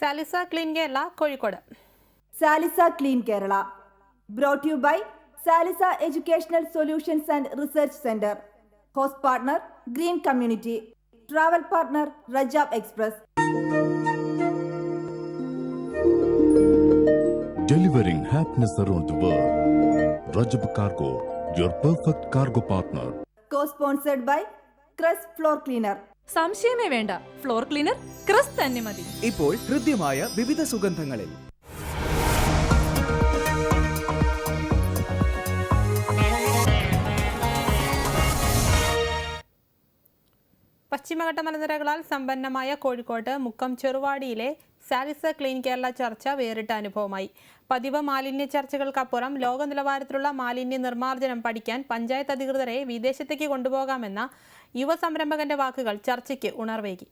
Salisa clean Kerala Kozhikode. Salisa clean Kerala. Brought you by Salisa educational solutions and research centre host partner green community travel partner Rajab express Delivering happiness around the world. Rajab Cargo, your perfect cargo partner. Co-sponsored by Crest Floor cleaner സംശയമേ വേണ്ട. Floor cleaner cress തന്നെ മതി. ഇപ്പോൾ ഹൃദ്യമായ വിവിധ സുഗന്ധങ്ങളിൽ. പശ്ചിമഘട്ട മലനിരകളാൽ സമ്പന്നമായ കോഴിക്കോട്ട് മുക്കം ചെറുവാടിയിലെ സാലിസ ക്ലീൻ കേരള ചർച്ച വേറിട്ട അനുഭവമായി. പതിവ് മാലിന്യ ചർച്ചകൾക്കപ്പുറം ലോക നിലവാരത്തിലുള്ള മാലിന്യ നിർമ്മാർജനം പഠിക്കാൻ പഞ്ചായത്ത് അധികൃതരെ വിദേശത്തേക്ക് കൊണ്ടുപോകാമെന്ന യുവ സംരംഭകന്റെ വാക്കുകൾ ചർച്ചയ്ക്ക് ഉണർവേകി.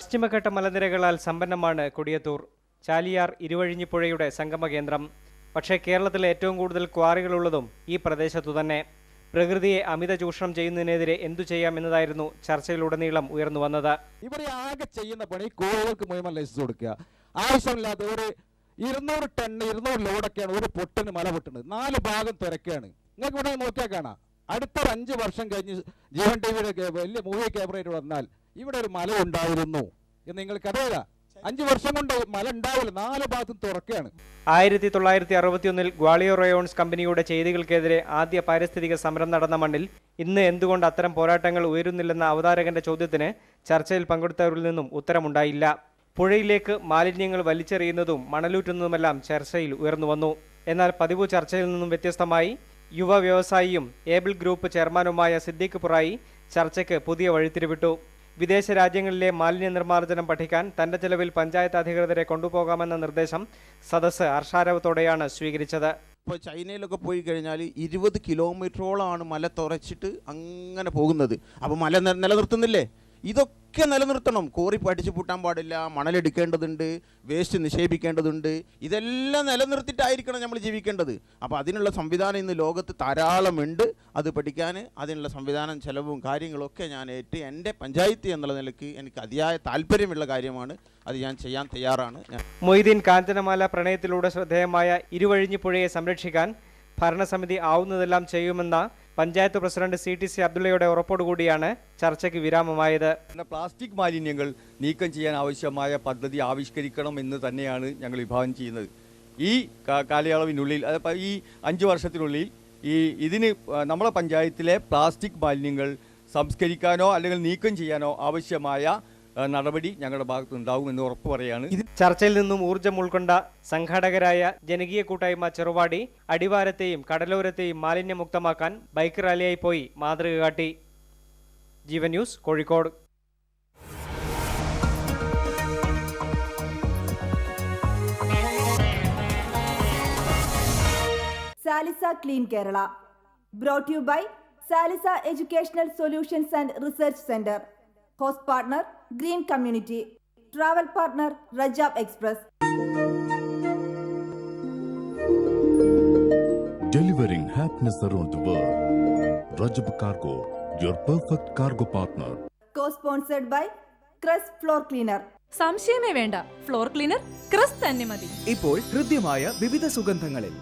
പശ്ചിമഘട്ട മലനിരകളാൽ സമ്പന്നമാണ് കൊടിയത്തൂർ. ചാലിയാർ ഇരുവഴിഞ്ഞിപ്പുഴയുടെ സംഗമ കേന്ദ്രം പക്ഷേ കേരളത്തിലെ ഏറ്റവും കൂടുതൽ ക്വാറികളുള്ളതും ഈ പ്രദേശത്തു തന്നെ. പ്രകൃതിയെ അമിത ചൂഷണം ചെയ്യുന്നതിനെതിരെ എന്തു ചെയ്യാം എന്നതായിരുന്നു ചർച്ചയിലുടനീളം ഉയർന്നു വന്നത്. ഇവരെ ആകെ ചെയ്യുന്ന പണി കോഴികൾക്ക് മുഴുവൻ ലൈസൻസ് കൊടുക്കുക. ആവശ്യമില്ലാത്ത ഒരു ഇരുന്നൂറ് ടൺ ഇരുന്നൂറ് ലോഡൊക്കെയാണ് ഒരു പൊട്ടിന് മല പൊട്ടുന്നത്. നാല് ഭാഗം തിരക്കാണ്. നിങ്ങൾക്ക് ഇവിടെ നോക്കിയാൽ കാണാം. അടുത്ത അഞ്ച് വർഷം കഴിഞ്ഞ് ജീവൻ ടി വിയുടെ വലിയ മൂവി ക്യാമറയിട്ട് വന്നാൽ ഇവിടെ ഒരു മല ഉണ്ടായിരുന്നു. എന്ന് നിങ്ങൾക്കറിയില്ല അഞ്ചു വർഷം കൊണ്ട് മല ഉണ്ടാവില്ല. നാല് ഭാഗത്തും തുറക്കുകയാണ്. ആയിരത്തി തൊള്ളായിരത്തി അറുപത്തിയൊന്നിൽ ഗ്വാളിയോർ റയോൺസ് കമ്പനിയുടെ ചെയ്തികൾക്കെതിരെ ആദ്യ പാരിസ്ഥിതിക സമരം നടന്ന മണ്ണിൽ ഇന്ന് എന്തുകൊണ്ട് അത്തരം പോരാട്ടങ്ങൾ ഉയരുന്നില്ലെന്ന അവതാരകന്റെ ചോദ്യത്തിന് ചർച്ചയിൽ പങ്കെടുത്തവരിൽ നിന്നും ഉത്തരമുണ്ടായില്ല. പുഴയിലേക്ക് മാലിന്യങ്ങൾ വലിച്ചെറിയുന്നതും മണലൂറ്റുന്നതുമെല്ലാം ചർച്ചയിൽ ഉയർന്നു വന്നു. എന്നാൽ പതിവ് ചർച്ചയിൽ നിന്നും വ്യത്യസ്തമായി യുവ വ്യവസായിയും ഏബിൾ ഗ്രൂപ്പ് ചെയർമാനുമായ സിദ്ദീഖ് പുറായി ചർച്ചയ്ക്ക് പുതിയ വഴിത്തിരിവിട്ടു. വിദേശ രാജ്യങ്ങളിലെ മാലിന്യ നിർമ്മാർജനം പഠിക്കാൻ തന്റെ ചെലവിൽ പഞ്ചായത്ത് അധികൃതരെ കൊണ്ടുപോകാമെന്ന നിർദ്ദേശം സദസ്സ് ഹർഷാരവത്തോടെയാണ് സ്വീകരിച്ചത്. ഇപ്പോൾ ചൈനയിലൊക്കെ പോയി കഴിഞ്ഞാൽ ഇരുപത് കിലോമീറ്ററോളമാണ് മല തുറച്ചിട്ട് അങ്ങനെ പോകുന്നത്. അപ്പോൾ മല നിലനിർത്തുന്നില്ലേ? ഇതൊക്കെ നിലനിർത്തണം. കോറി പഠിച്ചു പൂട്ടാൻ പാടില്ല മണലെടുക്കേണ്ടതുണ്ട് വേസ്റ്റ് നിക്ഷേപിക്കേണ്ടതുണ്ട് ഇതെല്ലാം നിലനിർത്തിയിട്ടായിരിക്കണം നമ്മൾ ജീവിക്കേണ്ടത്. അപ്പോൾ അതിനുള്ള സംവിധാനം ഇന്ന് ലോകത്ത് ധാരാളമുണ്ട്. അത് പഠിക്കാൻ അതിനുള്ള സംവിധാനം ചെലവും കാര്യങ്ങളൊക്കെ ഞാൻ ഏറ്റ് എന്റെ പഞ്ചായത്ത് എന്നുള്ള നിലയ്ക്ക് എനിക്ക് അതിയായ താല്പര്യമുള്ള കാര്യമാണ്. അത് ഞാൻ ചെയ്യാൻ തയ്യാറാണ്. മൊയ്തീൻ കാഞ്ചനമാല പ്രണയത്തിലൂടെ ശ്രദ്ധേയമായ ഇരുവഴിഞ്ഞിപ്പുഴയെ സംരക്ഷിക്കാൻ ഭരണസമിതി ആവുന്നതെല്ലാം ചെയ്യുമെന്ന panchayat president C T C അബ്ദുള്ളയുടെ ഉറപ്പോടുകൂടിയാണ് ചർച്ചയ്ക്ക് വിരാമമായത്. പ്ലാസ്റ്റിക് മാലിന്യങ്ങൾ നീക്കം ചെയ്യാൻ ആവശ്യമായ പദ്ധതി ആവിഷ്കരിക്കണം എന്ന് തന്നെയാണ് ഞങ്ങൾ വിഭാവനം ചെയ്യുന്നത്. ഈ കാലയളവിനുള്ളിൽ ഈ അഞ്ച് വർഷത്തിനുള്ളിൽ ഈ ഇതിന് നമ്മുടെ പഞ്ചായത്തിലെ പ്ലാസ്റ്റിക് മാലിന്യങ്ങൾ സംസ്കരിക്കാനോ അല്ലെങ്കിൽ നീക്കം ചെയ്യാനോ ആവശ്യമായ നടപടി ഞങ്ങളുടെ ഭാഗത്ത് എന്ന് ഉറപ്പ് പറയാണ്. ചർച്ചയിൽ നിന്നും ഊർജം ഉൾക്കൊണ്ട സംഘാടകരായ ജനകീയ കൂട്ടായ്മ ചെറുവാടി അടിവാരത്തെയും കടലോരത്തെയും മാലിന്യമുക്തമാക്കാൻ ബൈക്ക് റാലിയായി പോയി മാതൃക കാട്ടി. Jeevan news Kozhikode. Salisa clean Kerala. Brought you by Salisa educational solutions and research centre host partner green community travel partner Rajab express. Delivering happiness around the world. Rajab Cargo, your perfect cargo partner. Co sponsored by cress floor cleaner സംശയമേ വേണ്ട. Floor cleaner cress തന്നെ മതി. ഇപ്പോൾ ഹൃദ്യമായ വിവിധ സുഗന്ധങ്ങളിൽ.